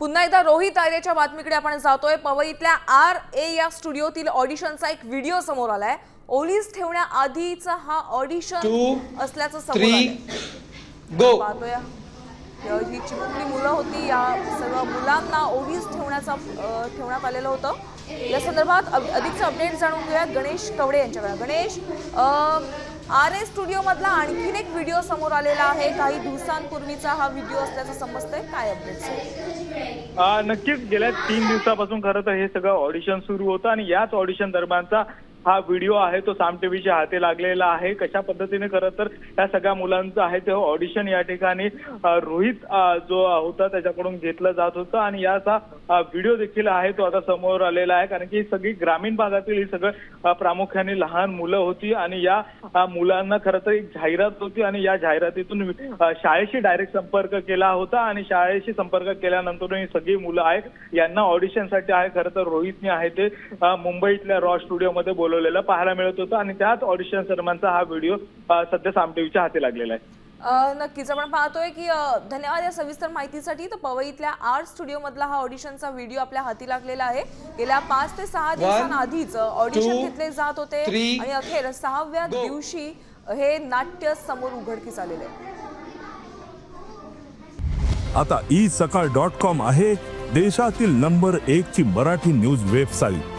पुन्हा एकदा रोहित आर्यच्या बातमीकडे आपण जातोय. पवईतल्या आर ए या स्टुडिओतील ऑडिशनचा एक व्हिडिओ समोर आलाय. ओलीस ठेवण्याआधीचा हा ऑडिशन असल्याचं समोर आलंय. पाहतोय. या- ही चिमुकली मुलं होती. या सर्व मुलांना ओलीस ठेवण्याचा ठेवण्यात आलेलं होतं. या संदर्भात अधिकचं अपडेट जाणून घेऊयात गणेश कवडे यांच्याकडे. गणेश आर ए स्टुडिओ मधला आणखीन एक व्हिडिओ समोर आलेला आहे. काही दिवसांपूर्वीचा हा व्हिडिओ असल्याचं समजतंय. काय अपडेट नक्कीच. गेल्या तीन दिवसापासून खरं तर हे सगळं ऑडिशन सुरू होतं आणि याच ऑडिशन दरम्यानचा हा व्हिडिओ आहे तो साम टीव्हीच्या हाती लागलेला आहे. कशा पद्धतीने खरं तर या सगळ्या मुलांचं आहे ते ऑडिशन या ठिकाणी रोहित जो होता त्याच्याकडून घेतलं जात होतं आणि याचा व्हिडिओ देखील आहे तो आता समोर आलेला आहे. कारण की सगळी ग्रामीण भागातील ही सगळं प्रामुख्याने लहान मुलं होती आणि या मुलांना खरं तर एक जाहिरात होती आणि या जाहिरातीतून शाळेशी डायरेक्ट संपर्क केला होता आणि शाळेशी संपर्क केल्यानंतर ही सगळी मुलं आहेत. यांना ऑडिशनसाठी आहे खरं तर रोहितने आहे ते मुंबईतल्या रॉ स्टुडिओमध्ये बोलवलेलं पाहायला मिळत होतं आणि त्याच ऑडिशन दरम्यानचा हा व्हिडिओ सध्या साम टीव्हीच्या हाती लागलेला आहे. नक्कीच. आपण पाहतोय की धन्यवाद या सविस्तर माहितीसाठी. तर पवईतल्या आर्ट स्टुडिओ मधला हा ऑडिशनचा व्हिडिओ आपल्या हाती लागलेला आहे. गेल्या पाच ते सहा दिवसांआधीच ऑडिशन घेतले जात होते. आणि अखेर सहाव्या. दिवशी हे नाट्य समोर उघडकीस आलेले आहे. आता ई सकाळ डॉट कॉम आहे देशातील नंबर एक ची मराठी न्यूज वेबसाईट